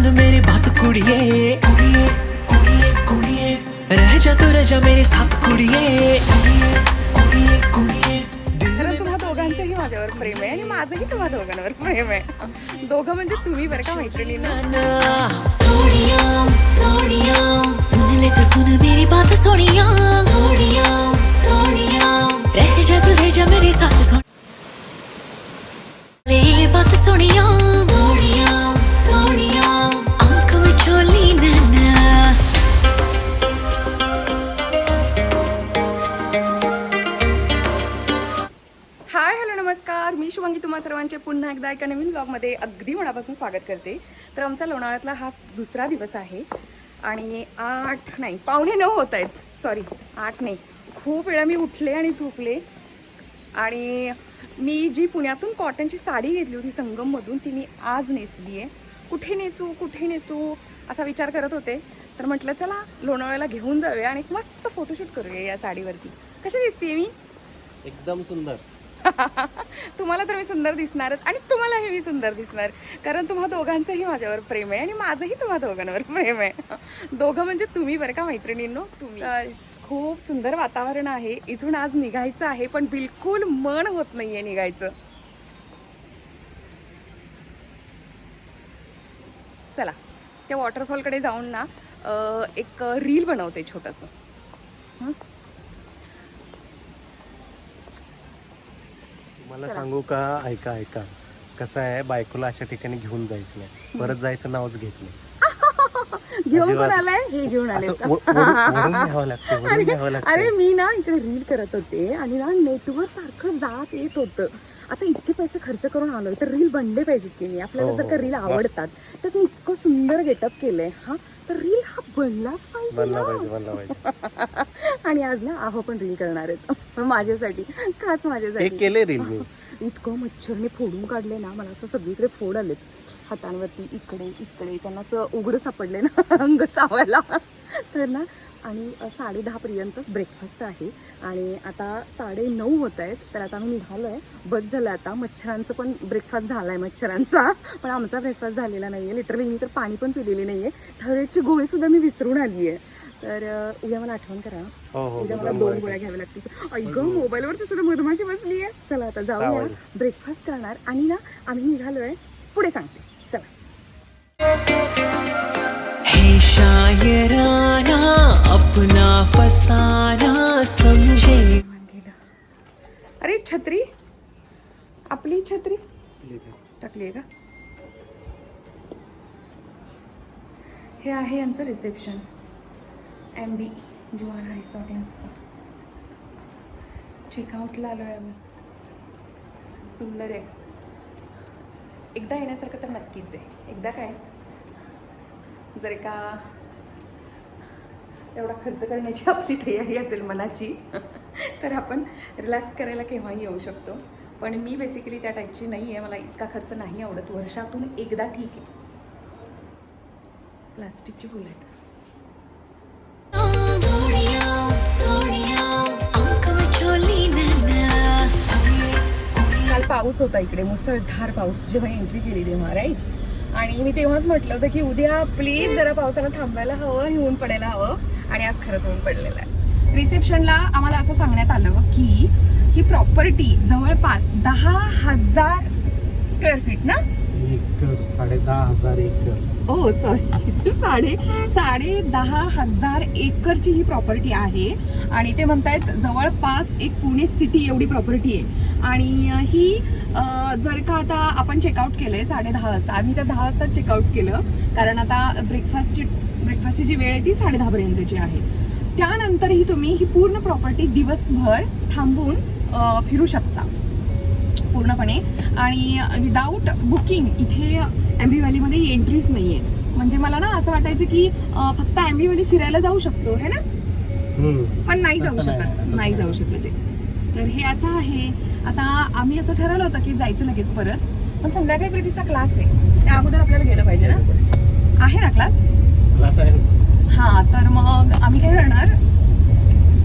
सुन मेरी बात कुड़िए। कुड़िए कुड़िए कुड़िए रह जा तू रह जा मेरे साथ कुड़िए। कुड़िए कुड़िए कुड़िए खरं तुम्हा दोघांचंही माझ्यावर प्रेम आहे आणि माझंही तुम्हा दोघांवर प्रेम आहे. दोघं म्हणजे तुम्ही बरं का मैत्रिणींना? ना सोनिया सोनिया सुन ले तो सुन मेरी बात सोनिया सोनिया सोनिया रह जा तू रह जा मेरे साथ सोन पुन्हा एकदा एका नवीन ब्लॉगमध्ये अगदी मनापासून स्वागत करते. तर आमचा लोणावळ्यातला हा दुसरा दिवस आहे आणि आठ नाही पावणे नऊ होत आहेत. सॉरी आठ नाही. खूप वेळा मी उठले आणि झोपले. आणि मी जी पुण्यातून कॉटनची साडी घेतली होती संगममधून ती मी आज नेसली आहे कुठे नेसू कुठे नेसू असा विचार करत होते. तर म्हटलं चला लोणावळ्याला घेऊन जाऊया आणि एक मस्त फोटोशूट करूया या साडीवरती. कशी दिसते मी? एकदम सुंदर. तुम्हाला तर मी सुंदर दिसणारच आणि तुम्हालाही मी सुंदर दिसणार. कारण तुम्हा दोघांचंही माझ्यावर प्रेम आहे आणि माझंही तुम्हा दोघांवर प्रेम आहे. दोघं म्हणजे तुम्ही बरं का मैत्रिणींनो? तुम्ही. खूप सुंदर वातावरण आहे. इथून आज निघायचं आहे पण बिलकुल मन होत नाहीये निघायचं. चला त्या वॉटरफॉलकडे जाऊन ना एक रील बनवते छोटंसं. मला. सांगू का? ऐका ऐका. कसं आहे बायकोला अशा ठिकाणी घेऊन जायचं नाही. परत जायचं नावच घेत नाही. घेऊन. पण आलाय? हे घेऊन आले असं लागतं अरे लागतं. मी ना इकडे रील करत होते आणि ना नेटवर्क सारखं जात येत होतं. आता इतके पैसे खर्च करून आलोय तर रील बनले पाहिजेत की नाही? आपल्याला हो, जर का हो. रील मस्त. आवडतात. तर मी इतकं सुंदर गेटअप केलंय हा? तर रील हा बनलाच पाहिजे बनला ना. पाहिजे बनला पाहिजे. आणि आज ना आहो पण रील करणार आहेत. माझ्यासाठी खास हे माझ्यासाठी केले रील मी. इतकं मच्छरने फोडून काढले ना मला असं सगळीकडे फोड आलेत. हातांवरती इकडे इकडे त्यांना असं उघडं सापडले ना अंग चावायला. तर ना आणि साडे दहापर्यंतच ब्रेकफास्ट आहे. आणि आता साडे नऊ होत आहेत तर आता आम्ही निघालो आहे बस झालं आता. मच्छरांचं पण ब्रेकफास्ट झाला आहे मच्छरांचा. पण आमचा ब्रेकफास्ट झालेला नाही आहे लिटरली मी तर पाणी पण पिलेली नाही आहे थायरॉइडची गोळीसुद्धा मी विसरून आली आहे तर उद्या मला आठवण करा. हो हो उद्या मला दोन गोळ्या घ्याव्या लागतील. ऐक मोबाईलवरती सुद्धा मधमाशी बसली आहे. चला आता जाऊया. चालेल. ब्रेकफास्ट करणार. आणि ना आम्ही निघालोय. पुढे सांगते. चला. है शायराना अपना फसाना समझे. अरे छत्री. आपली छत्री. टाकली आहे का? हे आहे यांचं रिसेप्शन. एम बी जुवाना रिसॉर्ट यांचं चेकआउटला आलो आहे आम्ही. सुंदर आहे. एकदा येण्यासारखं तर नक्कीच आहे. एकदा काय? जर का एवढा खर्च करण्याची आपली तयारी असेल मनाची तर आपण रिलॅक्स करायला केव्हाही येऊ शकतो. पण मी बेसिकली त्या टाईपची नाही आहे मला इतका खर्च नाही आवडत. वर्षातून एकदा ठीक आहे. प्लास्टिकची फुलं आहेत. पाऊस होता इकडे मुसळधार पाऊस जेव्हा एंट्री केली तेव्हा राईट आणि मी तेव्हाच म्हटलं होतं की उद्या प्लीज जरा पावसानं थांबायला हवं आणि ऊन पडायला हवं आणि आज खरंच ऊन पडलेलं आहे. रिसेप्शनला आम्हाला असं सांगण्यात आलं की ही प्रॉपर्टी जवळपास दहा हजार स्क्वेअर फीट ना? एकर साडे दहा हजार एकर. ओ सॉरी. साडे साडे दहा हजार एकरची ही प्रॉपर्टी आहे. आणि ते म्हणतायत जवळपास एक पुणे सिटी एवढी प्रॉपर्टी आहे. आणि ही जर का आता आपण चेकआउट केलंय साडे दहा वाजता. आम्ही तर दहा वाजता चेकआउट केलं. कारण आता ब्रेकफास्टची ब्रेकफास्टची जी वेळ आहे ती साडे दहापर्यंतची आहे. त्यानंतरही तुम्ही ही पूर्ण प्रॉपर्टी दिवसभर थांबून फिरू शकता. पूर्णपणे. आणि विदाऊट बुकिंग इथे अँबी व्हॅलीमध्ये एंट्रीच नाही आहे म्हणजे मला ना असं वाटायचं की फक्त अँबी व्हॅली फिरायला जाऊ शकतो है ना. पण नाही जाऊ शकत. नाही. जाऊ शकत आहे तर हे असं आहे. आता आम्ही असं ठरवलं होतं की जायचं लगेच परत. पण संध्याकाळी प्रीतीचा क्लास आहे. त्या अगोदर आपल्याला गेलं पाहिजे ना? आहे ना क्लास क्लास आहे? हा तर मग आम्ही काय करणार?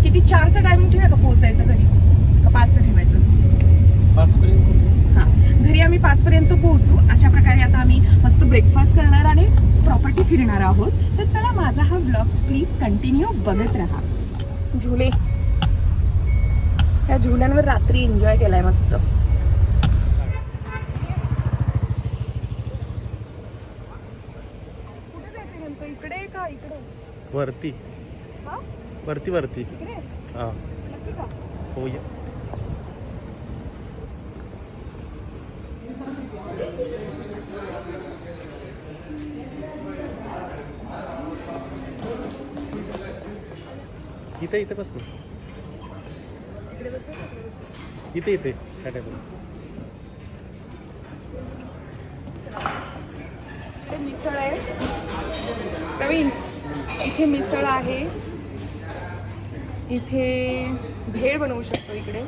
किती चारचं टायमिंग ठेवूया का पोहोचायचं घरी? का पाचचं ठेवायचं? पर्यंत हा पोहोचू. अशा प्रकारे आता आम्ही मस्त ब्रेकफास्ट करणार आणि प्रॉपर्टी फिरणार आहोत. तर चला माझा हा ब्लॉग प्लीज कंटिन्यू बघत राहा. झुले. या झुल्यांवर रात्री एन्जॉय केलाय मस्त. इकडे का इकडे? वरती. हा? वरती वरती. हा. हो या. इथे इथे बस ना? इथे इथे काय इथे मिसळ आहे. प्रवीण इथे मिसळ आहे. इथे भेळ बनवू शकतो इकडे.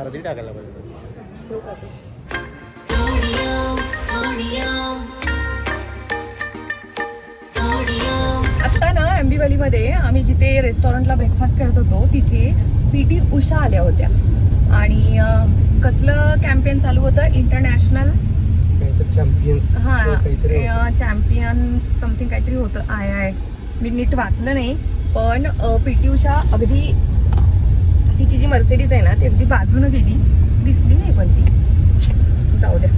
अर्धी टाकायला पाहिजे. सोनिया सोनिया सोनिया आता ना मध्ये आम्ही जिथे रेस्टॉरंटला ब्रेकफास्ट करत होतो तिथे पी टी उषा आल्या होत्या. आणि कसलं कॅम्पेन चालू होतं? इंटरनॅशनल चॅम्पियन्स हा चॅम्पियन समथिंग काहीतरी होतं. I I. मी नीट वाचलं नाही पण पी टी उषा अगदी मर्सिडीज आहे ना ती अगदी बाजूनं गेली. दिसली नाही पण ती. जाऊ द्या.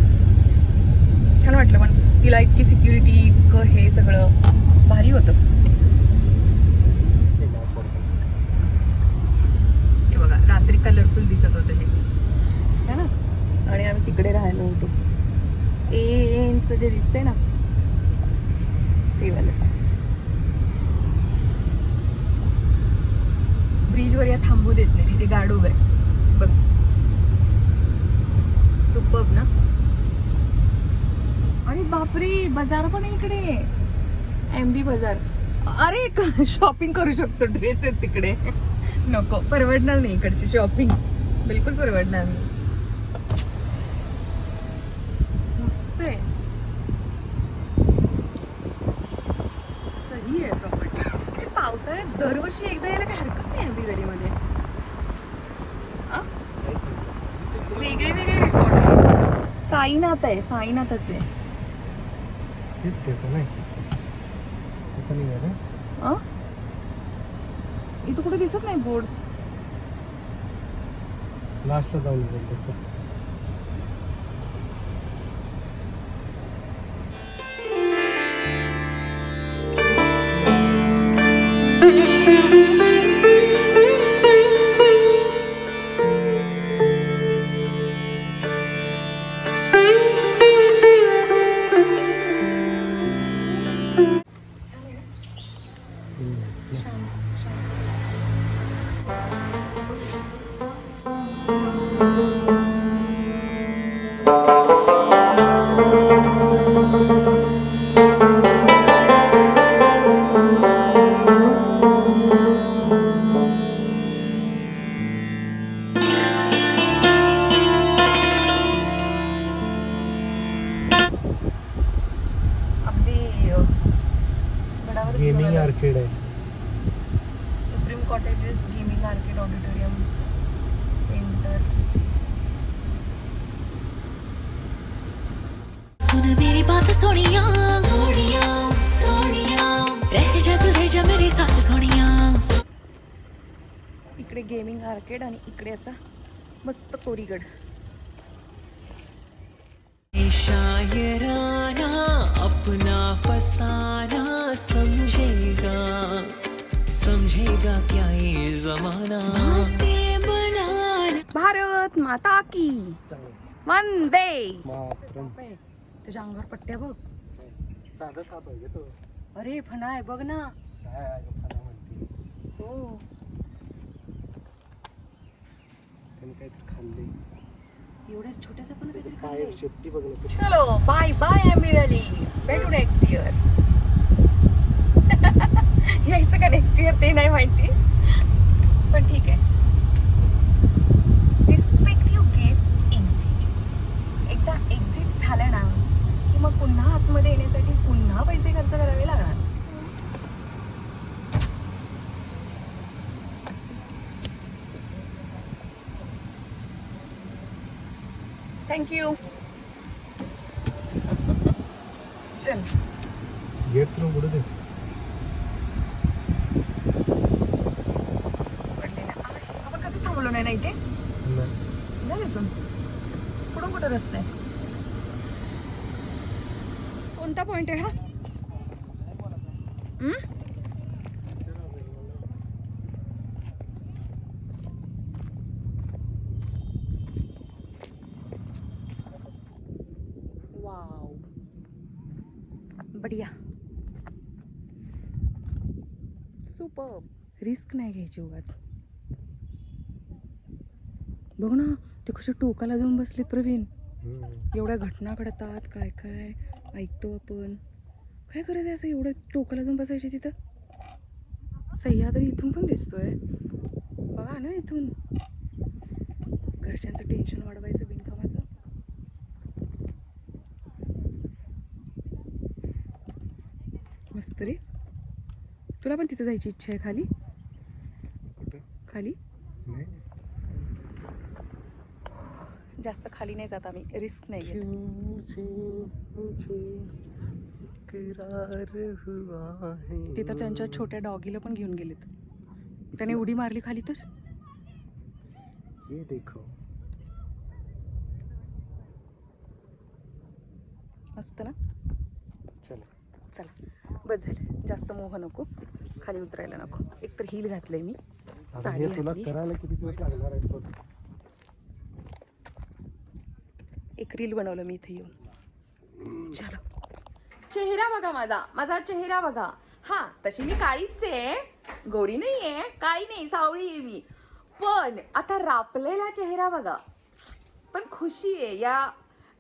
छान वाटलं पण. तिला इतकी सिक्युरिटी इतकं हे सगळं. भारी होतं. हे बघा रात्री कलरफुल दिसत होतं हे. है ना? आणि आम्ही तिकडे राहिलो होतो. एनचं जे दिसतंय ना ते वालं. ब्रिजवर या थांबू देत नाही. तिथे गाड उभं आहे. बघ. सुपब ना? अरे बापरे बाजार पण इकडे. एम बी बाजार. अरे शॉपिंग करू शकतो ड्रेस आहेत तिकडे. नको परवडणार नाही इकडची शॉपिंग बिलकुल परवडणार नाही. मस्त आहे. सही आहे प्रॉपर्टी पावसाळ्यात दरवर्षी एकदा यायला हरकत नाही आ? वेगळे वेगळे रिसॉर्ट साईनाथ आहे साईनाथच आहे. हेच घेतो नाही. इथं कुठे दिसत नाही बोर्ड? लास्टला जाऊन त्याचं. इकडे गेमिंग आर्केड आणि इकडे असा मस्त कोरीगड. शायराना अपना फसाना समझेगा. समझेगा क्या ये जमाना? भारत माता की। वंदे. तुझ्या अंगावर पट्ट्या बघ. साधा साधा अरे फणा आहे बघ ना. हो त्याने काहीतरी खाल्ले एवढ्याच छोट्यासा पण काहीतरी पाय. शेपटी बघ ना तू. चलो बाय बाय व्हॅली भेटू नेक्स्ट इयर यायचं का नेक्स्ट इयर ते नाही माहिती. पण ठीक आहे. रिस्पेक्टिव्ह गेस्ट एक्झिट एकदा एक्झिट झालं ना की मग पुन्हा आतमध्ये येण्यासाठी पुन्हा पैसे खर्च करावे लागणार? थँक्यू चल गेट थ्रू उघडू दे पडलेला आहे. आपण कधीच थांबलो नाही ना इथे नाही. जा इथून कुठून कुठं रस्ता आहे कोणता पॉइंट आहे हा हम्म? वाव बढिया सुपर रिस्क नाही घ्यायची उगाच. बघ ना ते कसे टोकाला जाऊन बसलेत प्रवीण. एवढ्या घटना घडतात काय काय ऐकतो आपण. काय करायचं असं एवढं टोकाला जाऊन बसायचे तिथं? सह्याद्री इथून पण दिसतोय. बघा ना इथून. घरच्यांचं टेन्शन वाढवायचं बिनकामाचं. मस्त रे तुला पण तिथं जायची इच्छा आहे खाली? खाली? नाही. जास्त खाली नाही जात आम्ही. रिस्क नाही है। तिथं त्यांच्या छोट्या डॉगीला पण घेऊन गेलेत. त्याने उडी मारली खाली तर? ये देखो. मस्त ना? चला बस झालं. जास्त मोह नको खाली उतरायला नको. एक तर हिल घातलंय मी साडी हे तुला घातली. करायला किती दिवस लागणार आहेत बघ. एक रील बनवलं मी इथे येऊन. चलो. चेहरा बघा माझा. माझा चेहरा बघा. हा तशी मी काळीच आहे. गोरी नाही आहे काळी नाही सावळी आहे मी. पण आता रापलेला चेहरा बघा. पण खुशी आहे. या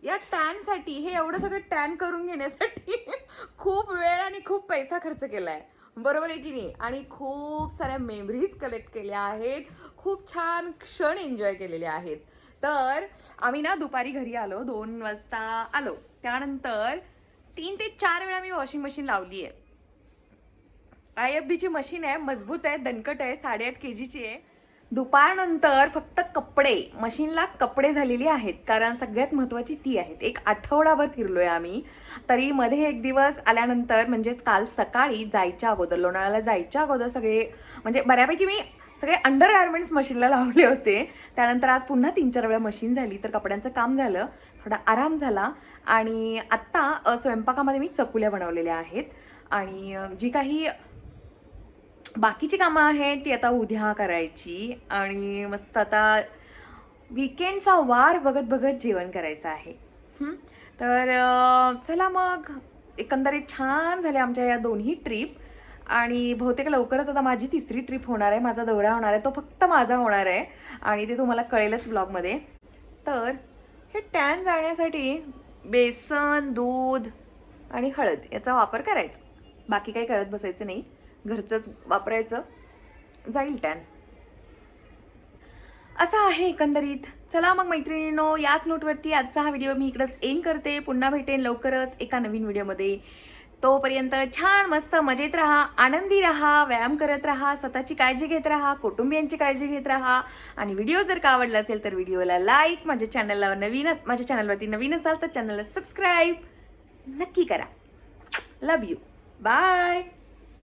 या टॅनसाठी हे एवढं सगळं टॅन करून घेण्यासाठी खूप वेळ आणि खूप पैसा खर्च केलाय. बरोबर आहे की नाही? आणि खूप साऱ्या मेमरीज कलेक्ट केल्या आहेत. खूप छान क्षण एन्जॉय केलेले आहेत. तर आम्ही ना दुपारी घरी आलो दोन वाजता आलो. त्यानंतर तीन ते चार वेळा मी वॉशिंग मशीन लावली आहे. आय एफ बीची मशीन आहे मजबूत आहे दणकट आहे साडेआठ के जीची आहे. दुपारनंतर फक्त कपडे मशीनला कपडे झालेली आहेत. कारण सगळ्यात महत्त्वाची ती आहेत. एक आठवडाभर फिरलोय आम्ही. तरी मध्ये एक दिवस आल्यानंतर म्हणजेच काल सकाळी जायच्या अगोदर लोणाळ्याला जायच्या अगोदर सगळे म्हणजे बऱ्यापैकी मी सगळे अंडर गार्मेंट्स मशीनला लावले होते. त्यानंतर आज पुन्हा तीन चार वेळा मशीन झाली तर कपड्यांचं काम झालं. थोडा आराम झाला. आणि आत्ता स्वयंपाकामध्ये मी चकुल्या बनवलेल्या आहेत. आणि जी काही बाकीची कामं आहेत ती आता उद्या करायची आणि मस्त आता विकेंडचा वार बघत बघत जेवण करायचं आहे. तर चला मग. एकंदरीत छान झाले आमच्या या दोन्ही ट्रिप आणि बहुतेक लवकरच आता माझी तिसरी ट्रिप होणार आहे. माझा दौरा होणार आहे. तो फक्त माझा होणार आहे आणि ते तुम्हाला कळेलच ब्लॉगमध्ये तर हे टॅन जाण्यासाठी बेसन दूध आणि हळद याचा वापर करायचा. बाकी काही करत बसायचं नाही. घरचंच वापरायचं. जाईल टॅन. असं आहे एकंदरीत. चला मग मैत्रिणींनो याच नोटवरती आजचा हा व्हिडिओ मी इकडंच एंड करते. पुन्हा भेटेन लवकरच एका नवीन व्हिडिओमध्ये तोपर्यंत छान मस्त मजेत राहा आनंदी राहा व्यायाम करत राहा स्वतःची काळजी घेत राहा कुटुंबियांची काळजी घेत राहा. आणि व्हिडिओ जर का आवडला असेल तर व्हिडिओला लाईक माझ्या चॅनलला नवीन अस माझ्या चॅनलवरती नवीन असाल तर चॅनलला सबस्क्राईब नक्की करा. लव यू बाय